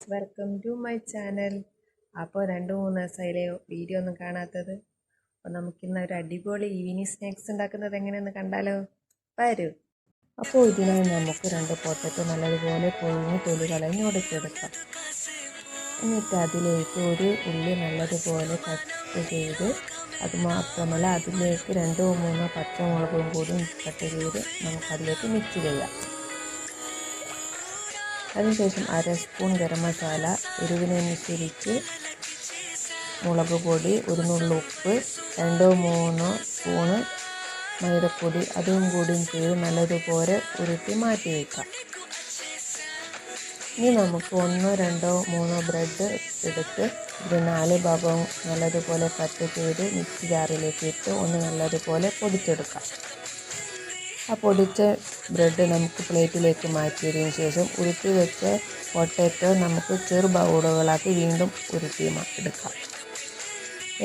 Welcome to my channel. അപ്പോൾ രണ്ട് മൂന്ന് ദിവസമായില്ലേ വീഡിയോ ഒന്നും കാണാത്തത്. അപ്പോൾ നമുക്കിന്ന് ഒരു അടിപൊളി ഈവനിങ് സ്നാക്സ് ഉണ്ടാക്കുന്നത് എങ്ങനെയെന്ന് കണ്ടാലോ? വരൂ. അപ്പോൾ ഇതിനായി നമുക്ക് രണ്ട് പൊട്ടറ്റോ നല്ലതുപോലെ പൊഴിഞ്ഞ് തൊലി കളഞ്ഞ് ഉടച്ചെടുക്കാം എന്നിട്ട് അതിലേക്ക് ഒരു ഉള്ളി നല്ലതുപോലെ കട്ട് ചെയ്ത് അത് മാത്രമല്ല അതിലേക്ക് രണ്ടോ മൂന്നോ പച്ചമുളകും കൂടി കട്ട് ചെയ്ത് നമുക്കതിലേക്ക് മിക്സ് ചെയ്യാം. അതിനുശേഷം അര സ്പൂൺ ഗരം മസാല എരിവിനനുസരിച്ച് മുളക് പൊടി ഒരു നുള്ളു ഉപ്പ് രണ്ടോ മൂന്നോ സ്പൂണ് മൈദപ്പൊടി അതും കൂടിയും ചെയ്ത് നല്ലതുപോലെ ഉരുട്ടി മാറ്റി വയ്ക്കാം ഇനി നമുക്ക് ഒന്നോ രണ്ടോ മൂന്നോ ബ്രെഡ് എടുത്ത് ഇത് നാല് ഭാഗവും നല്ലതുപോലെ കട്ട് ചെയ്ത് മിക്സി ജാറിലേക്ക് ഇട്ട് ഒന്ന് നല്ലതുപോലെ പൊടിച്ചെടുക്കാം. ആ പൊടിച്ച ബ്രെഡ് നമുക്ക് പ്ലേറ്റിലേക്ക് മാറ്റിയതിന് ശേഷം ഉരുട്ടി വെച്ച പൊട്ടറ്റോ നമുക്ക് ചെറു ബൗളുകളാക്കി വീണ്ടും ഉരുട്ടി എടുക്കാം.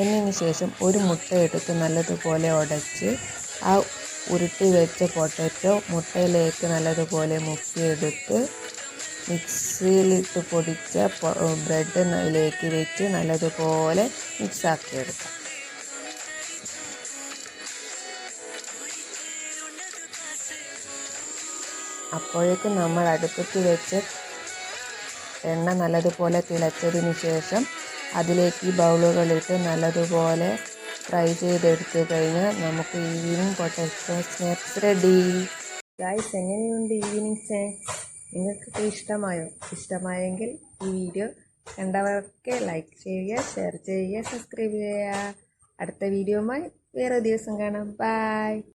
എന്നതിന് ശേഷം ഒരു മുട്ട എടുത്ത് നല്ലതുപോലെ ഉടച്ച് ആ ഉരുട്ടി വെച്ച പൊട്ടറ്റോ മുട്ടയിലേക്ക് നല്ലതുപോലെ മുക്കിയെടുത്ത് മിക്സിയിലിട്ട് പൊടിച്ച ബ്രെഡിലേക്ക് വെച്ച് നല്ലതുപോലെ മിക്സാക്കിയെടുക്കാം. അപ്പോഴേക്കും നമ്മൾ അടുപ്പത്ത് വെച്ച് എണ്ണ നല്ലതുപോലെ തിളച്ചതിന് ശേഷം അതിലേക്ക് ഈ ബൗളുകളിട്ട് നല്ലതുപോലെ ഫ്രൈ ചെയ്തെടുത്തു കഴിഞ്ഞാൽ നമുക്ക് evening potato snacks ready guys എങ്ങനെയുണ്ട് ഈവനിങ് സ്നാക്സ് നിങ്ങൾക്കൊക്കെ ഇഷ്ടമായോ? ഇഷ്ടമായെങ്കിൽ ഈ വീഡിയോ കണ്ടവർക്ക് ലൈക്ക് ചെയ്യുക ഷെയർ ചെയ്യുക സബ്സ്ക്രൈബ് ചെയ്യുക. അടുത്ത വീഡിയോയുമായി വേറെ ദിവസം കാണാം. ബൈ